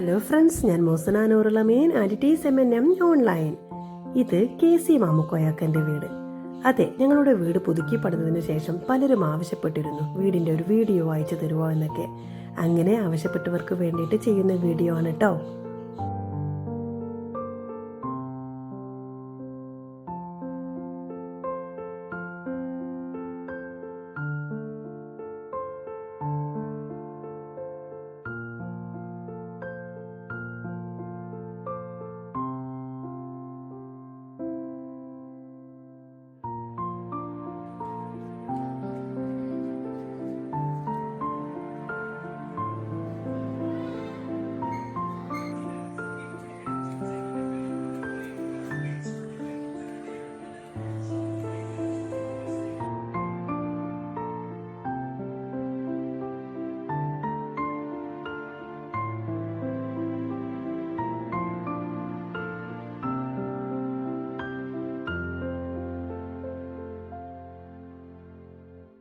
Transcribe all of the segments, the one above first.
Hello friends ഞാൻ മോസന main entities M N M online ഇത് K C മാമുക്കോയാക്കന്റെ വീട്. അതെ ഞങ്ങളുടെ വീട് പുതുക്കി പണിതതിന് ശേഷം പലരും ആവശ്യപ്പെട്ടിരുന്നു വീടിന്റെ ഒരു വീഡിയോ അയച്ചു തരുമോ എന്നൊക്കെ. അങ്ങനെ ആവശ്യപ്പെട്ടവർക്ക് വേണ്ടിയിട്ട് ചെയ്യുന്ന വീഡിയോ ആണ് കേട്ടോ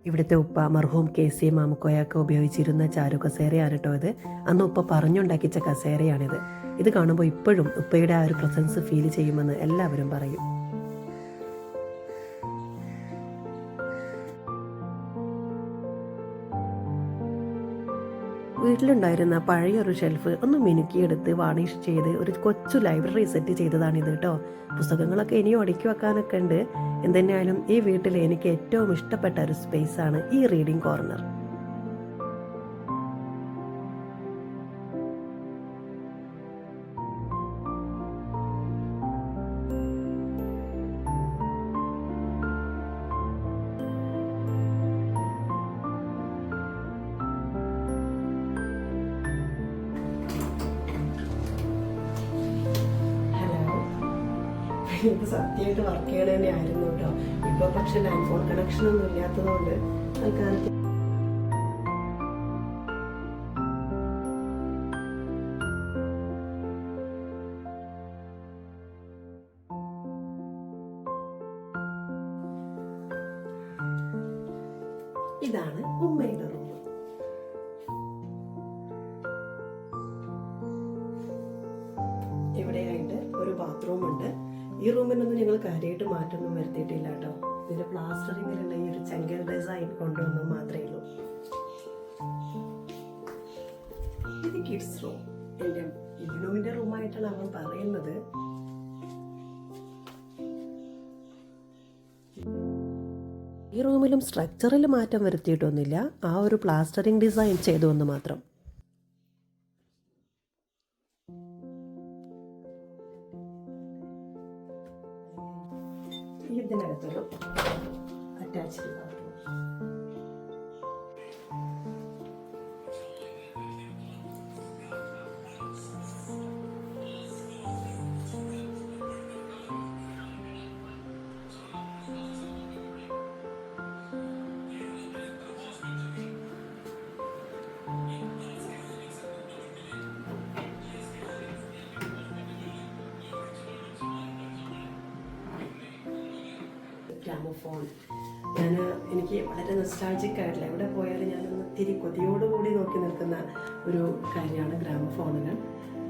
ഇവിടുത്തെ ഉപ്പ മർഹൂം കെ സി മാമുക്കോയൊക്കെ ഉപയോഗിച്ചിരുന്ന ചാരു കസേരയാണ് കേട്ടോ ഇത്. അന്ന് ഉപ്പ പറഞ്ഞുണ്ടാക്കിച്ച കസേരയാണിത്. ഇത് കാണുമ്പോൾ ഇപ്പോഴും ഉപ്പയുടെ ആ ഒരു പ്രസൻസ് ഫീൽ ചെയ്യുമെന്ന് എല്ലാവരും പറയും. വീട്ടിലുണ്ടായിരുന്ന പഴയൊരു ഷെൽഫ് ഒന്ന് മിനുക്കിയെടുത്ത് വാണിഷ് ചെയ്ത് ഒരു കൊച്ചു ലൈബ്രറി സെറ്റ് ചെയ്തതാണിത് കേട്ടോ പുസ്തകങ്ങളൊക്കെ ഇനിയും അടുക്കി വെക്കാനൊക്കെ ഉണ്ട്. എന്തെന്നായാലും ഈ വീട്ടിൽ എനിക്ക് ഏറ്റവും ഇഷ്ടപ്പെട്ട ഒരു സ്പേസ് ആണ് ഈ റീഡിംഗ് കോർണർ ഇത് സത്യമായിട്ട് വർക്ക് ചെയ്യണ തന്നെ ആയിരുന്നു കേട്ടോ. ഇപ്പൊ പക്ഷെ ലാൻഡ് ഫോൺ കണക്ഷൻ ഒന്നും ഇല്ലാത്തതുകൊണ്ട് തൽക്കാലത്ത് ഇതാണ് ഉമ്മയുടെ റൂമിനൊന്നും ഞങ്ങൾ കാര്യമായിട്ട് മാറ്റൊന്നും വരുത്തിയിട്ടില്ല കേട്ടോ. ഇതിന്റെ പ്ലാസ്റ്ററിങ്ങിലുള്ള ഈ ഒരു ചെങ്കൽ ഡിസൈൻ കൊണ്ടുവന്നു മാത്രമേ ഉള്ളൂ. ഇത് കിഡ്സ് റൂം എന്റെ ഇബിനുവിന്റെ റൂമായിട്ടാണ് അവൻ പറയുന്നത്. ഈ റൂമിലും സ്ട്രക്ചറിൽ മാറ്റം വരുത്തിയിട്ടൊന്നുമില്ല. ആ ഒരു പ്ലാസ്റ്ററിങ് ഡിസൈൻ ചെയ്തു എന്ന് മാത്രം. ഇതിനകത്തൊരു അറ്റാച്ച്ഡ് ബാത്റൂം ഗ്രാമഫോൺ ഞാൻ എനിക്ക് വളരെ നൊസ്റ്റാൾജിക് ആയിട്ടില്ല. എവിടെ പോയാലും ഞാനൊന്ന് തിരി കൊതിയോടുകൂടി നോക്കി നിൽക്കുന്ന ഒരു കാര്യമാണ് ഗ്രാമഫോണുകൾ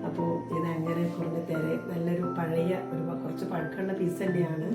അപ്പോൾ ഇത് അങ്ങനെ കുറഞ്ഞ തേരെ നല്ലൊരു പഴയ ഒരു കുറച്ച് പഴക്കമുള്ള പീസ് തന്നെയാണ്.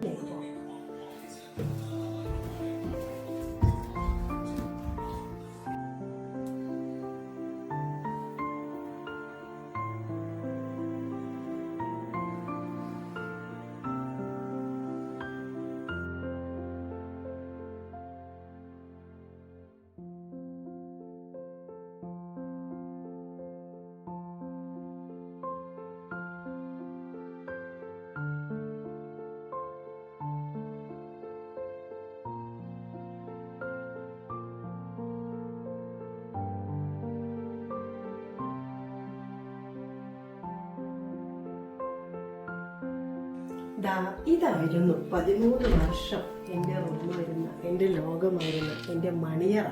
ദാ ഇതായിരുന്നു പതിമൂന്ന് വർഷം എന്റെ റൂമായിരുന്ന എന്റെ ലോകമായിരുന്ന എന്റെ മണിയറ.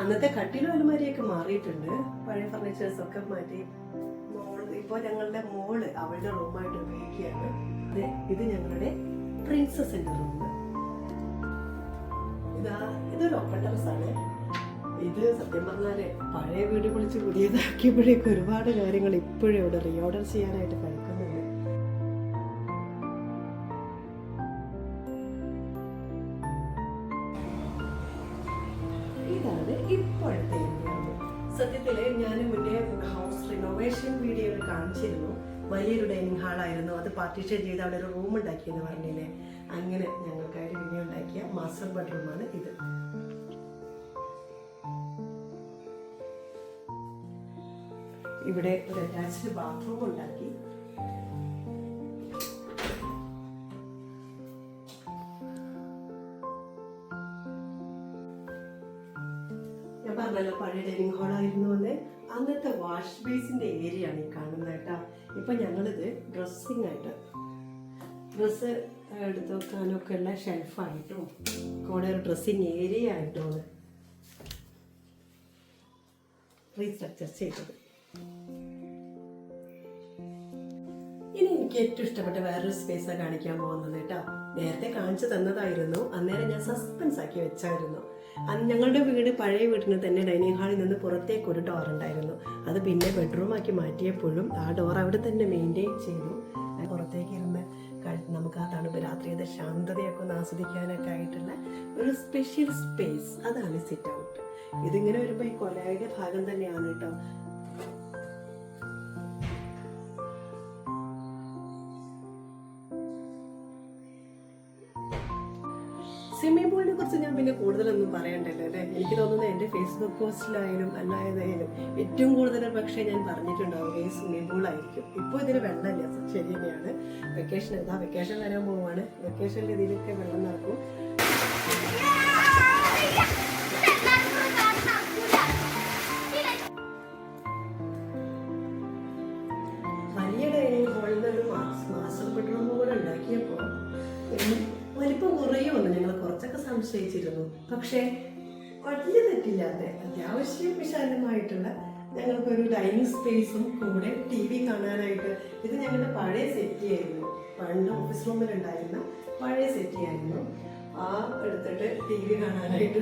അന്നത്തെ കട്ടിലും അലമാരിയൊക്കെ മാറിയിട്ടുണ്ട്. പഴയ ഫർണിച്ചേഴ്സ് ഒക്കെ മാറ്റി. മോൾ ഇപ്പോൾ ഞങ്ങളുടെ മോൾ അവളുടെ റൂമായിട്ട് ഉപയോഗിക്കുകയാണ്. ഇത് ഇത് ഞങ്ങളുടെ പ്രിൻസസിന്റെ റൂം ഇതാ ഇതൊരു ഓപ്പൺ ടെറസ് ആണ്. ഇത് സത്യം പറഞ്ഞാൽ പഴയ വീട് പൊളിച്ച് പുതിയതാക്കിയപ്പോഴേക്കും ഒരുപാട് കാര്യങ്ങൾ ഇപ്പോഴും ഇവിടെ റീഓർഡർ ചെയ്യാനായിട്ട് കഴിക്കുന്നുണ്ട്. ഹാളായിരുന്നു അത് പാർട്ടീഷൻ ചെയ്ത് അവിടെ ഒരു റൂം ഉണ്ടാക്കിയെന്ന് പറഞ്ഞില്ലേ? അങ്ങനെ ഞങ്ങൾക്കായിട്ട് പിന്നെ ഉണ്ടാക്കിയ മാസ്റ്റർ ബെഡ്റൂമാണ് ഇത്. ഇവിടെ ഒരു അറ്റാച്ച്ഡ് ബാത്റൂം ഉണ്ടാക്കി. ഞാൻ പറഞ്ഞല്ലോ പഴയ ഡൈനിങ് എന്ന് അന്നത്തെ വാഷ് ബേസിന്റെ ഏരിയ ആണ് ഈ കാണുന്നത് കേട്ടോ. ഇപ്പൊ ഞങ്ങളിത് ഡ്രസ്സിങ് ആയിട്ട് ഡ്രസ്സ് എടുത്ത് വെക്കാനൊക്കെ ഉള്ള ഷെൽഫായിട്ടും കൂടെ ഒരു ഡ്രസ്സിങ് ഏരിയ ആയിട്ടും റീസ്ട്രക്ചർ ചെയ്തത്. ഇനി എനിക്ക് ഏറ്റവും ഇഷ്ടപ്പെട്ട വേറൊരു സ്പേസാണ് കാണിക്കാൻ പോകുന്നത് കേട്ടോ. നേരത്തെ കാണിച്ചു തന്നതായിരുന്നു. അന്നേരം ഞാൻ സസ്പെൻസ് ആക്കി വെച്ചായിരുന്നു. ഞങ്ങളുടെ വീട് പഴയ വീടിന് തന്നെ ഡൈനിങ് ഹാളിൽ നിന്ന് പുറത്തേക്ക് ഒരു ഡോർ ഉണ്ടായിരുന്നു. അത് പിന്നെ ബെഡ്റൂം ആക്കി മാറ്റിയപ്പോഴും ആ ഡോർ അവിടെ തന്നെ മെയിന്റെയിൻ ചെയ്തു. പുറത്തേക്ക് ഇരുന്ന് നമുക്ക് ആ തണുപ്പ് രാത്രിയുടെ ശാന്തതയൊക്കെ ഒന്ന് ആസ്വദിക്കാനൊക്കെ ആയിട്ടുള്ള ഒരു സ്പെഷ്യൽ സ്പേസ് അതാണ് സിറ്റ് ഔട്ട് ഇതിങ്ങനെ വരുമ്പോൾ ഈ കൊലയുടെ ഭാഗം തന്നെയാണ് കേട്ടോ. സ്വിമ്മിംഗ് പൂളിനെ കുറിച്ച് ഞാൻ പിന്നെ കൂടുതലൊന്നും പറയണ്ടല്ലോ അല്ലേ? എനിക്ക് തോന്നുന്നത് എന്റെ ഫേസ്ബുക്ക് പോസ്റ്റിലായാലും അല്ലായതായാലും ഏറ്റവും കൂടുതൽ പക്ഷേ ഞാൻ പറഞ്ഞിട്ടുണ്ടാവും ഈ സ്വിമ്മിംഗ് പൂളായിരിക്കും ഇപ്പോൾ ഇതിന് വെള്ളമില്ല ശരി തന്നെയാണ് വെക്കേഷൻ എന്താ? വെക്കേഷൻ വരാൻ പോവാണ്. വെക്കേഷനിൽ ഇതിലൊക്കെ വെള്ളം നടക്കും തെറ്റില്ലാതെ അത്യാവശ്യം വിശാലമായിട്ടുള്ള ഞങ്ങൾക്കൊരു ഡൈനിങ് സ്പേസും കൂടെ ടി വി കാണാനായിട്ട്. ഇത് ഞങ്ങളുടെ പഴയ സെറ്റി ആയിരുന്നു. പണ്ട് ഓഫീസ് റൂമിൽ ഉണ്ടായിരുന്ന പഴയ സെറ്റി ആയിരുന്നു. ആ എടുത്തിട്ട് ടി വി കാണാനായിട്ട്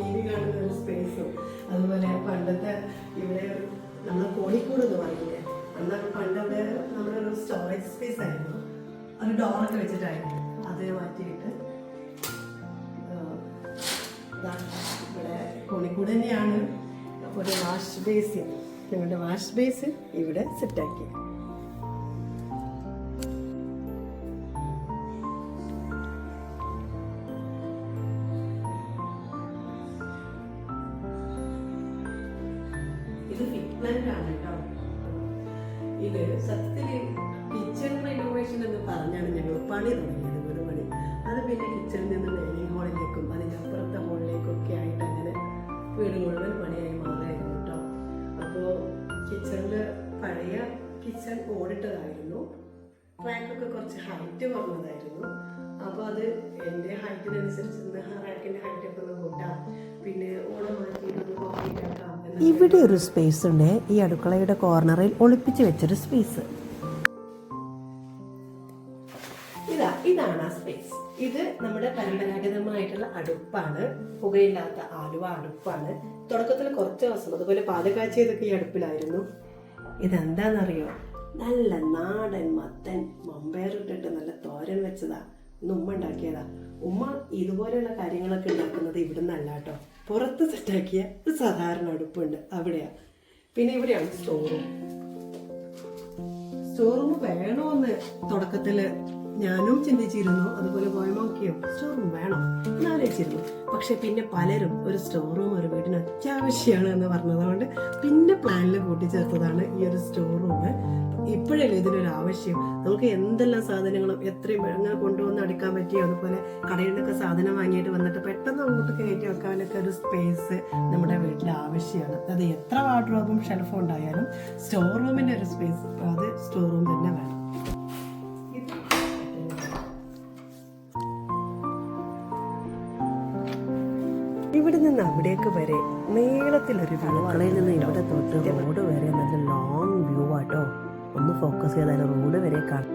ടി വി കാണുന്ന ഒരു സ്പേസും അതുപോലെ പണ്ടത്തെ ഇവിടെ നമ്മൾ കോഴിക്കോട് എന്ന് പറഞ്ഞില്ലേ അന്ന് പണ്ട് അവിടെ നമ്മുടെ ഒരു സ്റ്റോറേജ് സ്പേസ് ആയിരുന്നു. ഒരു ഡോറൊക്കെ വെച്ചിട്ടായിരുന്നു. അത് മാറ്റിയിട്ട് ദാ ഇവിടെ കോഴിക്കോട് തന്നെയാണ് ഒരു വാഷ് ബേസിൻ ഞങ്ങളുടെ വാഷ് ബേസ് ഇവിടെ സെറ്റാക്കി ഇത് ഫിറ്റ്മെന്റ് ആണ് കേട്ടോ ഇത് സത്യത്തിൽ കിച്ചൺ റിനോവേഷൻ എന്ന് പറഞ്ഞാണ് ഞങ്ങൾ പണി തുടങ്ങിയത് വീട് പണി. അത് പിന്നെ കിച്ചണിൽ നിന്ന് ഡൈനിങ് ഹാളിലേക്കും അതിന്റെ അപ്പുറത്തെ ഹാളിലേക്കും ഒക്കെ ആയിട്ട് വീട് മുഴുവൻ പണിയായി മാറായിരുന്നു കേട്ടോ. അപ്പോൾ കിച്ചണിൽ പഴയ കിച്ചൺ ഓടിട്ടതായിരുന്നു. റാക്കൊക്കെ കുറച്ച് ഹൈറ്റ് കുറഞ്ഞതായിരുന്നു. അപ്പോൾ അത് എന്റെ ഹൈറ്റിനനുസരിച്ച് റാക്കിന്റെ ഹൈറ്റൊക്കെ ഒന്ന് കൂട്ടാം. പിന്നെ ഓണം കോഫി ഇവിടെ ഒരു സ്പേസ് ഉണ്ട്. ഈ അടുക്കളയുടെ കോർണറിൽ ഒളിപ്പിച്ച് വെച്ചൊരു സ്പേസ് അടുപ്പാണ്. പുകയില്ലാത്ത ആലുവ അടുപ്പാണ്. തുടക്കത്തിൽ കുറച്ച് ദിവസം അതുപോലെ പാലക്കാച്ചിയതൊക്കെ ഈ അടുപ്പിലായിരുന്നു. ഇതെന്താണെന്നറിയോ നല്ല നാടൻ മത്തൻ മമ്പയറിട്ടിട്ട് നല്ല തോരൻ വെച്ചതാ. ഇന്ന് ഉമ്മ ഉണ്ടാക്കിയതാ. ഉമ്മ ഇതുപോലെയുള്ള കാര്യങ്ങളൊക്കെ ഉണ്ടാക്കുന്നത് ഇവിടെ നിന്നല്ല കേട്ടോ. പുറത്ത് സെറ്റാക്കിയ ഒരു സാധാരണ അടുപ്പുണ്ട്. അവിടെയാ. പിന്നെ ഇവിടെയാണ് സ്റ്റോർ റൂം. സ്റ്റോർ റൂം വേണമെന്ന് തുടക്കത്തിൽ ഞാനും ചിന്തിച്ചിരുന്നു അതുപോലെ പോയമോക്കിയോ സ്റ്റോർ റൂം വേണം എന്നാലോചിച്ചിരുന്നു പക്ഷെ പിന്നെ പലരും ഒരു സ്റ്റോർ റൂം ഒരു വീടിന് അത്യാവശ്യമാണ് എന്ന് പറഞ്ഞതുകൊണ്ട് പിന്നെ പ്ലാനിൽ കൂട്ടിച്ചേർത്തതാണ് ഈ ഒരു സ്റ്റോർ റൂം ഇപ്പോഴല്ലേ ഇതിനൊരു ആവശ്യം? നമുക്ക് എന്തെല്ലാം സാധനങ്ങളും എത്രയും അങ്ങനെ കൊണ്ടുവന്ന് അടുക്കാൻ പറ്റിയോ? അതുപോലെ കടയിൽ നിന്നൊക്കെ സാധനം വാങ്ങിയിട്ട് വന്നിട്ട് പെട്ടെന്ന് അങ്ങോട്ട് കയറ്റി വെക്കാനൊക്കെ ഒരു സ്പേസ് നമ്മുടെ വീട്ടിൽ ആവശ്യമാണ്. അത് എത്ര വാർഡ്രോബും ഷെൽഫും ഉണ്ടായാലും സ്റ്റോർ റൂമിന്റെ ഒരു സ്പേസ് അത് സ്റ്റോർ റൂം തന്നെ വേണം. നിന്ന് അവിടേക്ക് വരെ നീളത്തിലൊരു അടുക്കളയിൽ നിന്ന് ഇവിടെ തൊട്ട് റോഡ് വരെ നല്ല ലോങ് വ്യൂ ആട്ടോ. ഒന്ന് ഫോക്കസ് ചെയ്താൽ റോഡ് വരെ കാണാം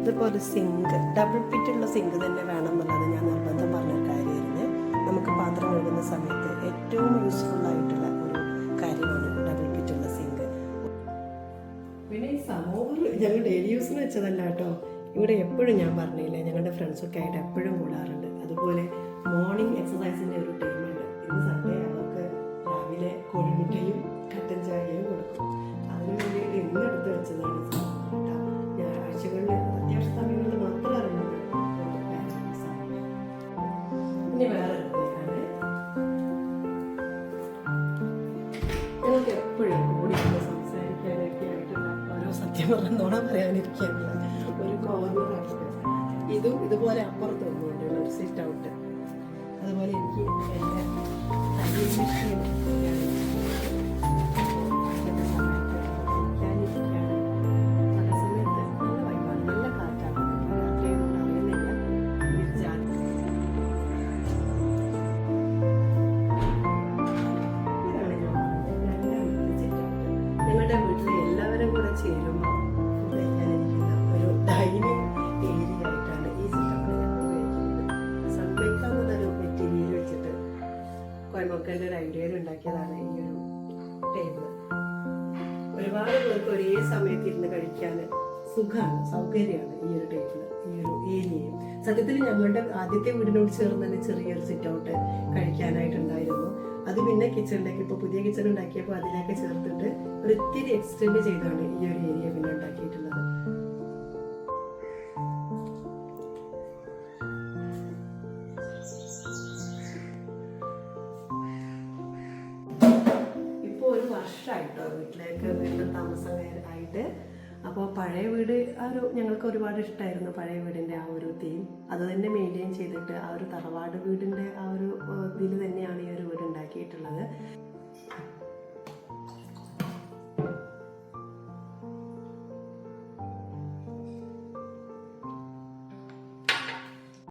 ഇതുപോലെ സിങ്ക് ഡബിൾ പിറ്റുള്ള സിങ്ക് തന്നെ വേണം എന്നുള്ളത് ഞാൻ നിർബന്ധം പറഞ്ഞ കാര്യമായിരുന്നു. നമുക്ക് പാത്രം കഴുകുന്ന സമയത്ത് ഏറ്റവും യൂസ്ഫുൾ ആയിട്ടുള്ള ഒരു കാര്യമാണ് ഡബിൾ പിറ്റുള്ള സിങ്ക് പിന്നെ ഈ സമോവർ ഞങ്ങൾ ഡെയിലി യൂസിന് വെച്ചതല്ല കേട്ടോ. ഇവിടെ എപ്പോഴും ഞാൻ പറഞ്ഞില്ലേ ഞങ്ങളുടെ ഫ്രണ്ട്സൊക്കെ ആയിട്ട് എപ്പോഴും കൂടാറുണ്ട്. അതുപോലെ മോർണിംഗ് എക്സസൈസിന്റെ ഒരു ടൈമുണ്ട് ഇന്ന് സൺഡേ പറയാനിരിക്കാനുള്ള ഒരു കോർണറാണ് ഇതും ഇതുപോലെ അപ്പുറത്ത് ഒന്നുണ്ട് ഒരു സിറ്റ് ഔട്ട് അതുപോലെ എനിക്ക് എന്റെ തയ്യൽ മെഷീൻ നല്ല കോയമ്പക്കന്റെ ഒരു ഐഡിയയിൽ ഉണ്ടാക്കിയതാണ് ഈ ഒരു ടേബിൾ ഒരുപാട് പേർക്ക് ഒരേ സമയത്ത് ഇരുന്ന് കഴിക്കാൻ സുഖമാണ് സൗകര്യമാണ് ഈ ഒരു ടേബിൾ ഈ ഒരു ഏരിയയും സത്യത്തിൽ ഞങ്ങളുടെ ആദ്യത്തെ വീടിനോട് ചേർന്ന് തന്നെ ചെറിയൊരു സിറ്റ് ഔട്ട് കഴിക്കാനായിട്ടുണ്ടായിരുന്നു. അത് പിന്നെ കിച്ചണിലേക്ക് ഇപ്പോൾ പുതിയ കിച്ചൺ ഉണ്ടാക്കിയപ്പോൾ അതിലേക്ക് ചേർത്തിട്ട് ഒരു ഇത്തിരി എക്സ്റ്റെൻഡ് ചെയ്താണ് ഈ ഒരു ഏരിയ പിന്നെ ഉണ്ടാക്കിയിട്ടുള്ളത്. വർഷമായിട്ടോ വീട്ടിലേക്ക് വീണ്ടും താമസം ആയിട്ട്? അപ്പോൾ പഴയ വീട് ആ ഒരു ഞങ്ങൾക്ക് ഒരുപാട് ഇഷ്ടമായിരുന്നു പഴയ വീടിന്റെ ആ ഒരു തീം അത് തന്നെ മെയിന്റെയിൻ ചെയ്തിട്ട് ആ ഒരു തറവാട് വീടിന്റെ ആ ഒരു ഇതിൽ തന്നെയാണ് ഈ ഒരു വീട് ഉണ്ടാക്കിയിട്ടുള്ളത്.